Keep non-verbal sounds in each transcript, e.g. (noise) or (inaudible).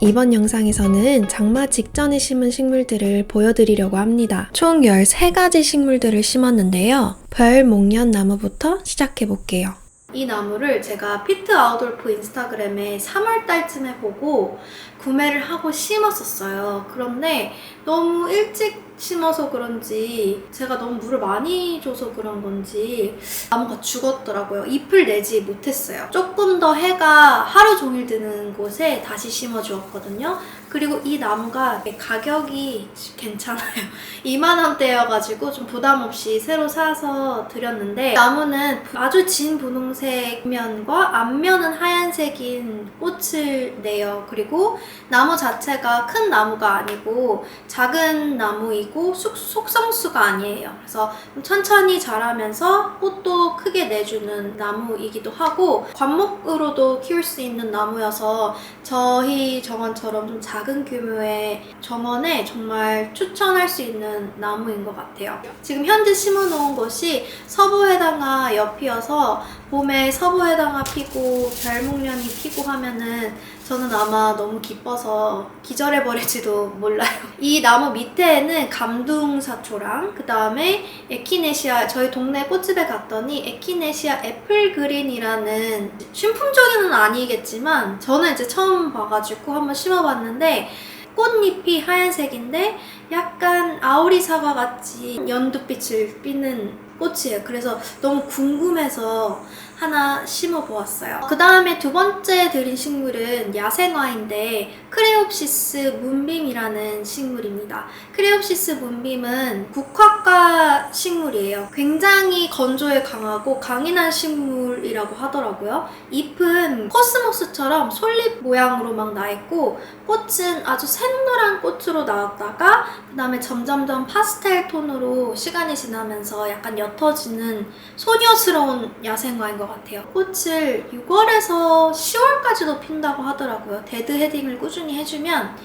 이번 영상에서는 장마 직전에 심은 식물들을 보여드리려고 합니다. 총 13가지 식물들을 심었는데요. 별 목련 나무부터 시작해볼게요. 이 나무를 제가 피트 아웃돌프 인스타그램에 3월달쯤에 보고 구매를 하고 심었었어요. 그런데 너무 일찍 심어서 그런지 제가 너무 물을 많이 줘서 그런 건지 나무가 죽었더라고요. 잎을 내지 못했어요. 조금 더 해가 하루 종일 드는 곳에 다시 심어 주었거든요. 그리고 이 나무가 가격이 괜찮아요. (laughs) 2만 원대여가지고 좀 부담 없이 새로 사서 드렸는데 나무는 아주 진 분홍색 면과 앞면은 하얀색인 꽃을 내요. 그리고 나무 자체가 큰 나무가 아니고 작은 나무이고 속, 속성수가 아니에요. 그래서 좀 천천히 자라면서 꽃도 크게 내주는 나무이기도 하고 관목으로도 키울 수 있는 나무여서 저희 정원처럼 좀 작은 규모의 정원에 정말 추천할 수 있는 나무인 것 같아요. 지금 현재 심어놓은 곳이 서부해당화 옆이어서 봄에 서부해당화 피고 별목련이 피고 하면은 저는 아마 너무 기뻐서 기절해버릴지도 (laughs) 몰라요. 이 나무 밑에는 감둥사초랑 그 다음에 에키네시아 저희 동네 꽃집에 갔더니 에키네시아 애플그린이라는 신품종은 아니겠지만 저는 이제 처음 봐가지고 한번 심어봤는데 꽃잎이 하얀색인데 약간 아오리 사과 같이 연두빛을 띠는 꽃이에요. 그래서 너무 궁금해서 하나 심어 보았어요. 그 다음에 두 번째 드린 식물은 야생화인데 크레옵시스 문빔이라는 식물입니다. 크레옵시스 문빔은 국화과 식물이에요. 굉장히 건조에 강하고 강인한 식물이라고 하더라고요. 잎은 코스모스처럼 솔잎 모양으로 막 나 있고 꽃은 아주 샛노란 꽃으로 나왔다가 그 다음에 점점점 파스텔 톤으로 시간이 지나면서 약간 옅어지는 소녀스러운 야생화인 것 같아요. 꽃을 6월에서 10월까지도 핀다고 하더라고요. 데드 헤딩을 꾸준히 해주면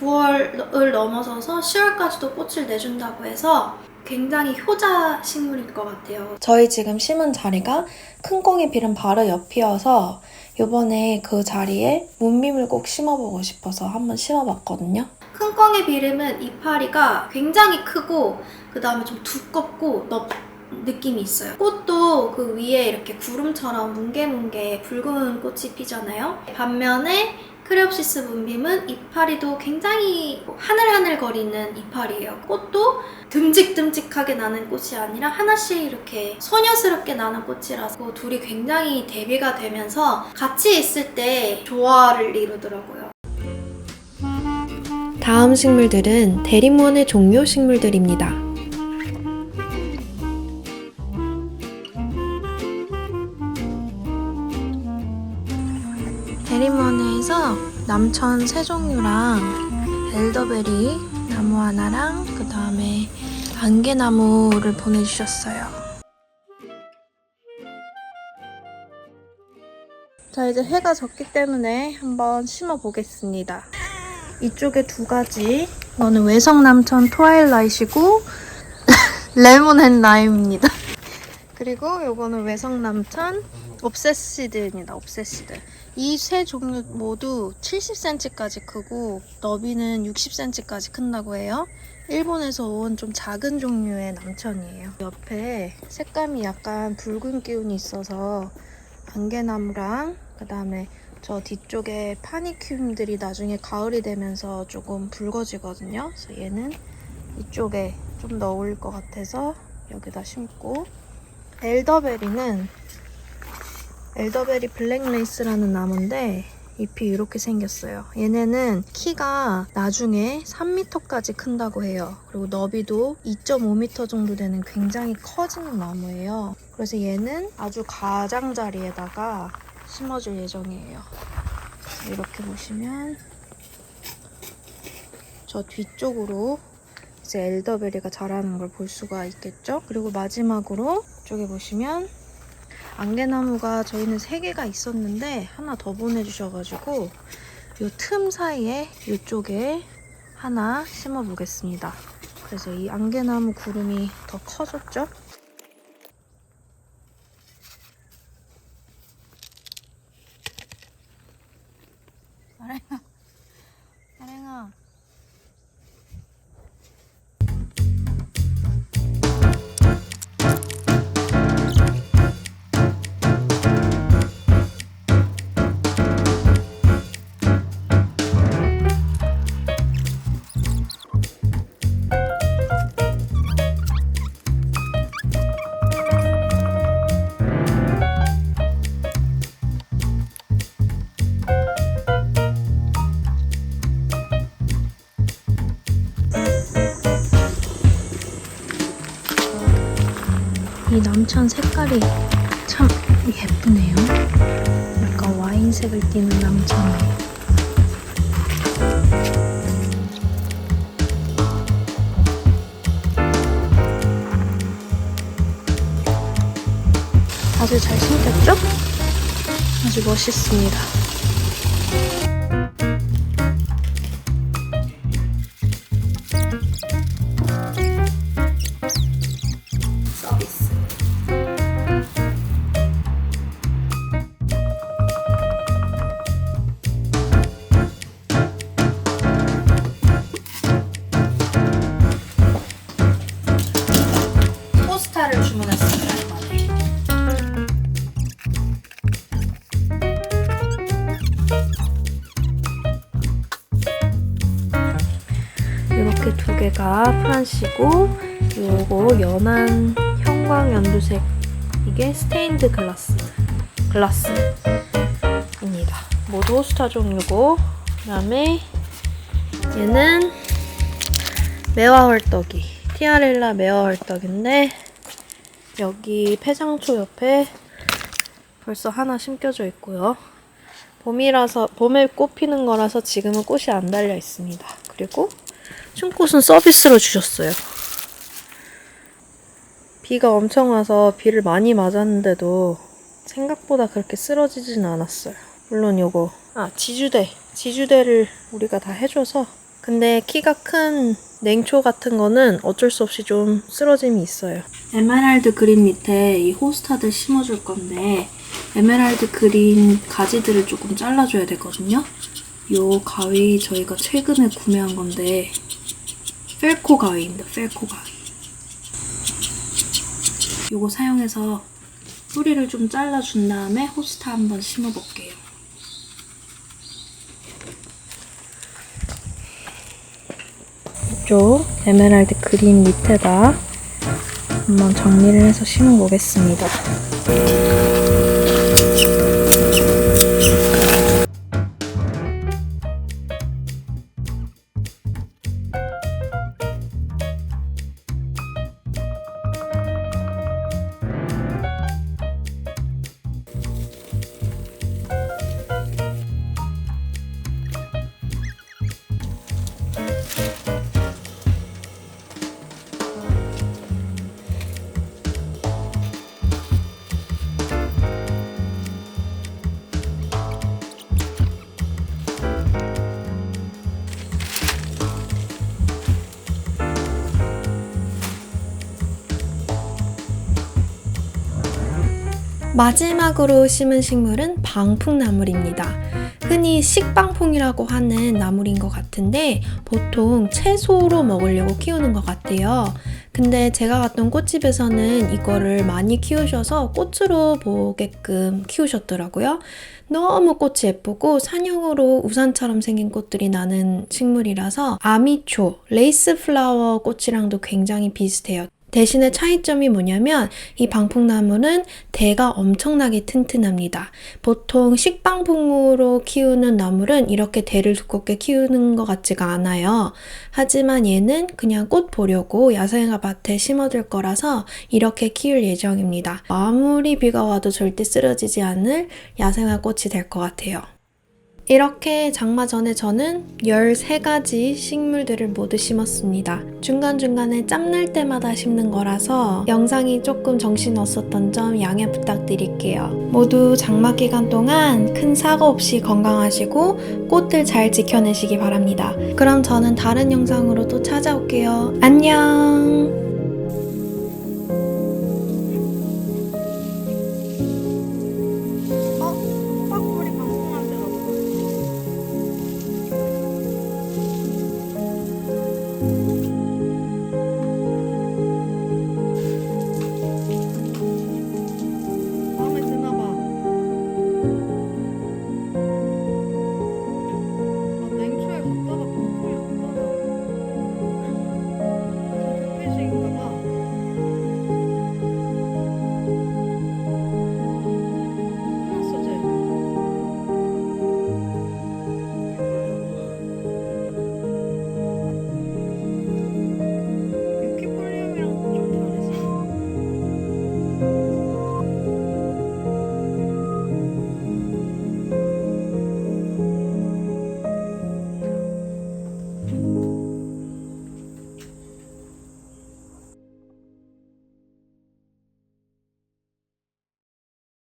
9월을 넘어서서 10월까지도 꽃을 내준다고 해서 굉장히 효자 식물일 것 같아요. 저희 지금 심은 자리가 큰 꽁이 빌은 바로 옆이어서 이번에 그 자리에 문밈을 꼭 심어보고 싶어서 한번 심어봤거든요. 큰 꽁의 비름은 이파리가 굉장히 크고 그 다음에 좀 두껍고 넓 느낌이 있어요. 꽃도 그 위에 이렇게 구름처럼 뭉게뭉게 붉은 꽃이 피잖아요. 반면에 크레옵시스 문빔은 이파리도 굉장히 하늘하늘 거리는 이파리예요. 꽃도 듬직듬직하게 나는 꽃이 아니라 하나씩 이렇게 소녀스럽게 나는 꽃이라서 둘이 굉장히 대비가 되면서 같이 있을 때 조화를 이루더라고요. 다음 식물들은 대리무원의 종료 식물들입니다. 대리무원에서 남천 세 종류랑 엘더베리 나무 하나랑 그 다음에 안개나무를 보내주셨어요. 자 이제 해가 졌기 때문에 한번 심어 보겠습니다. 이쪽에 두 가지. 이거는 외성남천 트와일라이트이고 (laughs) 레몬 앤 라임입니다. 그리고 요거는 외성남천 옵세시드입니다. 옵세시드. 이 세 종류 모두 70cm까지 크고 너비는 60cm까지 큰다고 해요. 일본에서 온 좀 작은 종류의 남천이에요. 옆에 색감이 약간 붉은 기운이 있어서 안개나무랑 그 다음에 저 뒤쪽에 파니큐움들이 나중에 가을이 되면서 조금 붉어지거든요. 그래서 얘는 이쪽에 좀 더 어울릴 것 같아서 여기다 심고 엘더베리는 엘더베리 블랙레이스라는 나무인데 잎이 이렇게 생겼어요. 얘네는 키가 나중에 3m까지 큰다고 해요. 그리고 너비도 2.5m 정도 되는 굉장히 커지는 나무예요. 그래서 얘는 아주 가장자리에다가 심어줄 예정이에요. 이렇게 보시면 저 뒤쪽으로 이제 엘더베리가 자라는 걸 볼 수가 있겠죠? 그리고 마지막으로 이쪽에 보시면 안개나무가 저희는 3개가 있었는데 하나 더 보내주셔가지고 이 틈 사이에 이쪽에 하나 심어 보겠습니다. 그래서 이 안개나무 구름이 더 커졌죠? 이 남천 색깔이 참 예쁘네요. 약간 와인색을 띠는 남천이에요. 아주 잘생겼죠? 아주 멋있습니다. 프란시고 요거 연한 형광 연두색 이게 스테인드 글라스 글라스입니다. 모두 호스타 종류고 그다음에 얘는 매화 헐떡이 티아렐라 매화 헐떡인데 여기 폐장초 옆에 벌써 하나 심겨져 있고요. 봄이라서 봄에 꽃 피는 거라서 지금은 꽃이 안 달려 있습니다. 그리고 춤꽃은 서비스로 주셨어요. 비가 엄청 와서 비를 많이 맞았는데도 생각보다 그렇게 쓰러지진 않았어요. 물론 요거 아 지주대 지주대를 우리가 다 해줘서 근데 키가 큰 냉초 같은 거는 어쩔 수 없이 좀 쓰러짐이 있어요. 에메랄드 그린 밑에 이 호스타들 심어줄 건데 에메랄드 그린 가지들을 조금 잘라줘야 되거든요. 요 가위 저희가 최근에 구매한 건데 펠코 가위입니다. 펠코 가위. 요거 사용해서 뿌리를 좀 잘라준 다음에 호스타 한번 심어볼게요. 이쪽 에메랄드 그린 밑에다 한번 정리를 해서 심어보겠습니다. 마지막으로 심은 식물은 방풍나물입니다. 흔히 식방풍이라고 하는 나물인 것 같은데 보통 채소로 먹으려고 키우는 것 같아요. 근데 제가 갔던 꽃집에서는 이거를 많이 키우셔서 꽃으로 보게끔 키우셨더라고요. 너무 꽃이 예쁘고 산형으로 우산처럼 생긴 꽃들이 나는 식물이라서 아미초, 레이스 플라워 꽃이랑도 굉장히 비슷해요. 대신에 차이점이 뭐냐면 이 방풍나무는 대가 엄청나게 튼튼합니다. 보통 식방풍으로 키우는 나물은 이렇게 대를 두껍게 키우는 것 같지가 않아요. 하지만 얘는 그냥 꽃 보려고 야생화 밭에 심어둘 거라서 이렇게 키울 예정입니다. 아무리 비가 와도 절대 쓰러지지 않을 야생화 꽃이 될 것 같아요. 이렇게 장마 전에 저는 13가지 식물들을 모두 심었습니다. 중간중간에 짬날 때마다 심는 거라서 영상이 조금 정신 없었던 점 양해 부탁드릴게요. 모두 장마 기간 동안 큰 사고 없이 건강하시고 꽃들 잘 지켜내시기 바랍니다. 그럼 저는 다른 영상으로 또 찾아올게요. 안녕!